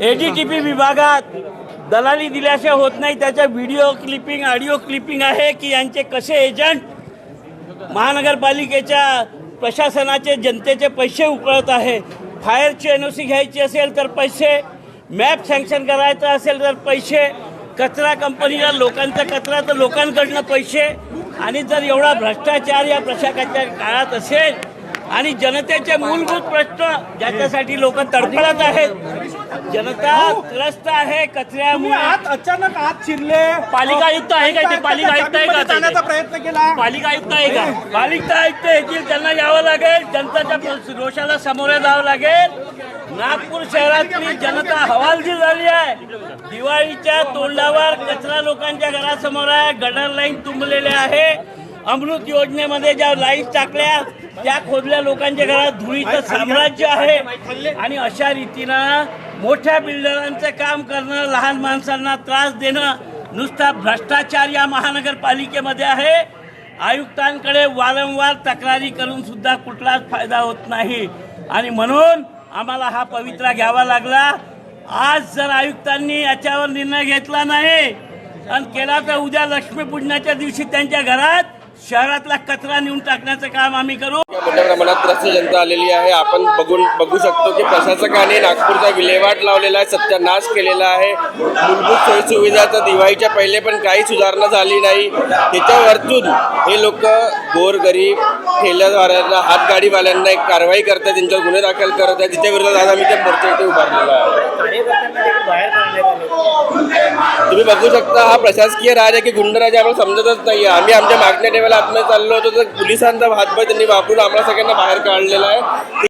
ADTP विभागात दलाली दिल्याशिवाय होत नाही. त्याच्या व्हिडिओ क्लिपिंग ऑडिओ क्लिपिंग आहे की यांचे कसे एजंट महानगरपालिकेच्या प्रशासनाचे जनतेचे पैसे उकळत आहे. फायरची एन ओ सी घ्यायची असेल तर पैसे मॅप सँक्शन करायचं असेल तर पैसे कचरा कंपनीला लोकांचा कचरा तर लोकांकडनं पैसे. आणि जर एवढा भ्रष्टाचार या प्रशासनाच्या काळात असेल आणि जनतेचे मूलभूत प्रश्न ज्याच्यासाठी लोक तडफडत आहेत जनता त्रस्त आहे कचऱ्यामुळे. आत अचानक आत शिरले. पालिका आयुक्त आहे का ते? पालिका आयुक्त आहे का? जाण्याचा प्रयत्न केला. पालिका आयुक्त आहे का? पालिका आयुक्त येथील त्यांना यावं लागेल जनताच्या रोषाला सामोरे जावं लागेल. नागपूर शहरातली जनता हवालदिल झाली आहे. दिवाळीच्या तोंडावर कचरा लोकांच्या घरासमोर आहे. गटर लाईन तुंबलेले आहे. अमृत योजनेमध्ये ज्या लाईन्स टाकल्या त्या खोदल्या लोकांच्या घरात धुळीचं साम्राज्य आहे. आणि अशा रीतीनं मोठ्या बिल्डरांचं काम करणं लहान माणसांना त्रास देणं नुसता भ्रष्टाचार या महानगरपालिकेमध्ये आहे. आयुक्तांकडे वारंवार तक्रारी करून सुद्धा कुठलाच फायदा होत नाही. आणि म्हणून आम्हाला हा पवित्रा घ्यावा लागला. आज जर आयुक्तांनी याच्यावर निर्णय घेतला नाही आणि केला तर उद्या लक्ष्मीपूजनाच्या दिवशी त्यांच्या घरात शहरातला कचरा नेऊन टाकण्याचं काम आम्ही करू. मोठ्या प्रमाणात त्रस्त जनता आलेली आहे. आपण बघून बघू शकतो की प्रशासकाने नागपूरचा विल्हेवाट लावलेला आहे सत्यानाश केलेला आहे. मूलभूत सोयीसुविधा तर दिवाळीच्या पहिले पण काही सुधारणा झाली नाही. त्याच्यावरतून हे लोक गोरगरीब ठेल्याद्वाऱ्यांना हातगाडीवाल्यांना एक कारवाई करतात त्यांच्यावर गुन्हे दाखल करत आहेत तिच्या विरोधात आज आम्ही त्या मोर्चा इथे उभारलेला आहे. तुम्ही बघू शकता हा प्रशासकीय राज आहे की गुंडराज आहे आम्हाला समजतच नाही आम्ही आमच्या मागण्या ठेवायला आतमध्ये चाललो होतो तर पोलिसांचा हातभार त्यांनी वापरून आम्हाला सगळ्यांना बाहेर काढलेला आहे.